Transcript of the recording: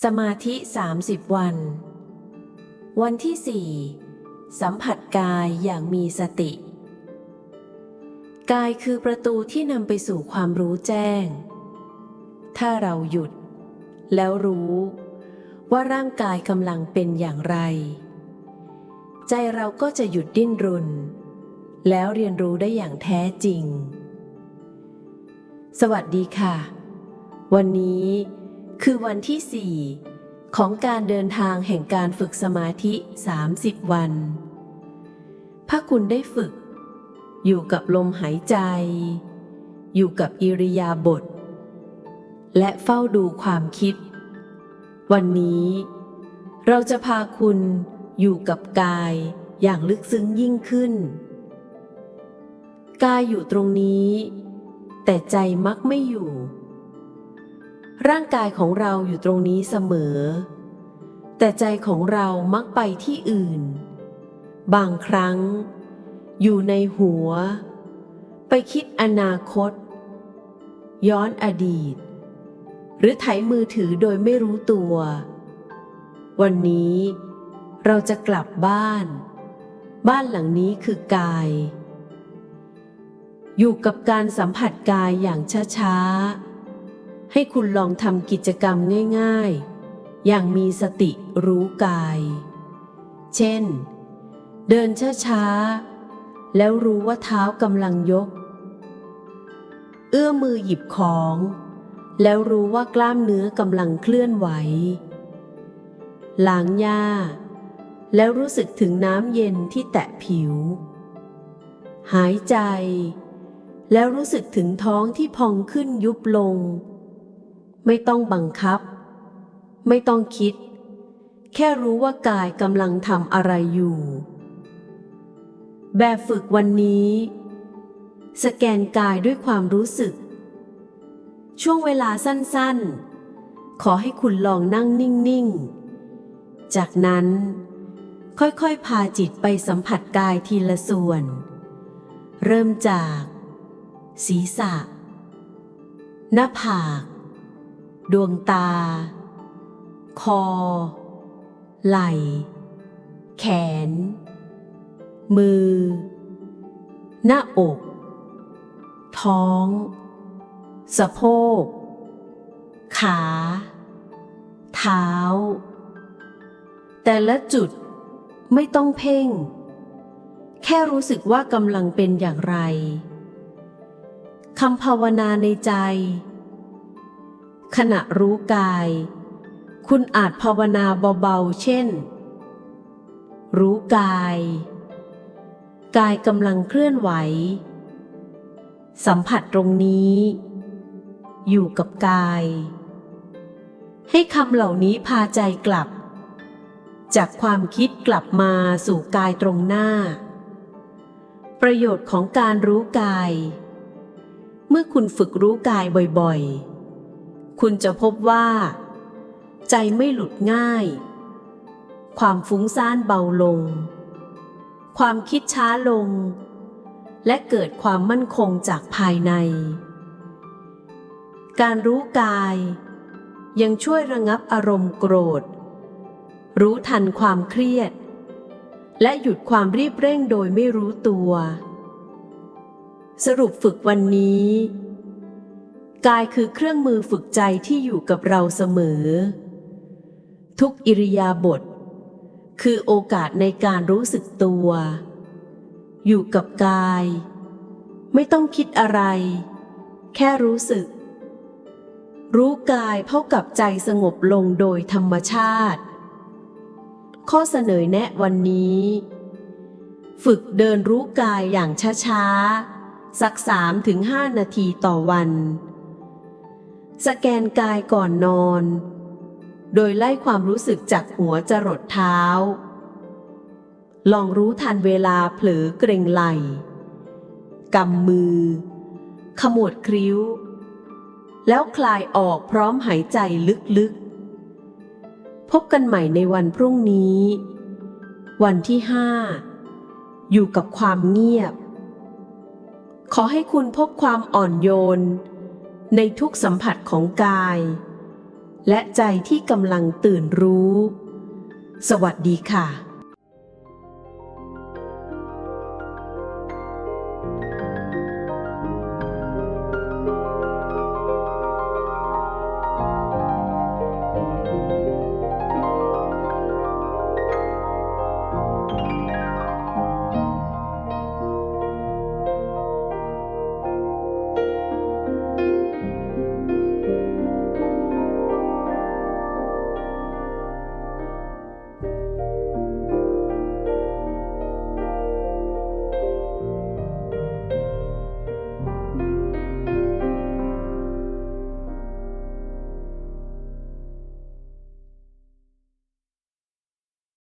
สมาธิ 30 วัน วันที่ 4 สัมผัสกายอย่างมีสติ กายคือประตูที่นำไปสู่ความรู้แจ้ง ถ้าเราหยุด แล้วรู้ว่าร่างกายกำลังเป็นอย่างไร ใจเราก็จะหยุดดิ้นรน แล้วเรียนรู้ได้อย่างแท้จริง สวัสดีค่ะ วันนี้ คือวันที่ 4 ของการเดินทางแห่งการฝึกสมาธิ 30 วันถ้าคุณได้ฝึก อยู่กับลมหายใจ อยู่กับอิริยาบถและเฝ้าดูความคิด วันนี้ เราจะพาคุณอยู่กับกายอย่างลึกซึ้งยิ่งขึ้น กายอยู่ตรงนี้ แต่ใจมักไม่อยู่ ร่างกายของเราอยู่ตรงนี้เสมอ แต่ใจของเรามักไปที่อื่น บางครั้ง อยู่ในหัว ไปคิดอนาคต ย้อนอดีต หรือไถมือถือโดยไม่รู้ตัว วันนี้เราจะกลับบ้าน บ้านหลังนี้คือกาย อยู่กับการสัมผัสกายอย่างช้าๆ ให้คุณลองทำกิจกรรมง่ายๆ อย่างมีสติรู้กาย เช่น เดินช้าๆ แล้วรู้ว่าเท้ากำลังยก เอื้อมือหยิบของ แล้วรู้ว่ากล้ามเนื้อกำลังเคลื่อนไหว ล้างหญ้า แล้วรู้สึกถึงน้ำเย็นที่แตะผิว หายใจแล้วรู้สึกถึงท้องที่พองขึ้นยุบลง ไม่ต้องบังคับ ไม่ต้องคิด แค่รู้ว่ากายกำลังทำอะไรอยู่ แบบฝึกวันนี้ สแกนกายด้วยความรู้สึก ช่วงเวลาสั้นๆ ขอให้คุณลองนั่งนิ่งๆ จากนั้นค่อยๆ พาจิตไปสัมผัสกายทีละส่วน เริ่มจาก ศีรษะ หน้าผาก ดวงตา คอ ไหล่ แขน มือ หน้าอก ท้อง สะโพก ขา เท้า แต่ละจุดไม่ต้องเพ่ง แค่รู้สึกว่ากำลังเป็นอย่างไรคำภาวนาในใจ ขณะรู้กาย คุณอาจภาวนาเบาๆ เช่น รู้กาย กายกำลังเคลื่อนไหว สัมผัสตรงนี้ อยู่กับกาย ให้คำเหล่านี้พาใจกลับ จากความคิดกลับมาสู่กายตรงหน้า ประโยชน์ของการรู้กาย เมื่อคุณฝึกรู้กายบ่อยๆ คุณจะพบว่า ใจไม่หลุดง่าย ความฟุ้งซ่านเบาลง ความคิดช้าลง และเกิดความมั่นคงจากภายใน การรู้กาย ยังช่วยระงับอารมณ์โกรธ รู้ทันความเครียด และหยุดความรีบเร่งโดยไม่รู้ตัว สรุปฝึกวันนี้ กายคือเครื่องมือฝึกใจที่อยู่กับเราเสมอ ทุกอิริยาบถคือโอกาสในการรู้สึกตัว อยู่กับกาย ไม่ต้องคิดอะไร แค่รู้สึก รู้กายเท่ากับใจสงบลงโดยธรรมชาติ ข้อเสนอแนะวันนี้ ฝึกเดินรู้กายอย่างช้าๆสัก3-5นาทีต่อวัน สแกนกายก่อนนอน โดยไล่ความรู้สึกจากหัวจรดเท้า ลองรู้ทันเวลาเผลอเกรงไหลกำมือ ขมวดคริ้ว แล้วคลายออกพร้อมหายใจลึกๆ พบกันใหม่ในวันพรุ่งนี้ วันที่ห้าอยู่กับความเงียบ ขอให้คุณพบความอ่อนโยน ในทุกสัมผัสของกาย และใจที่กำลังตื่นรู้ สวัสดีค่ะ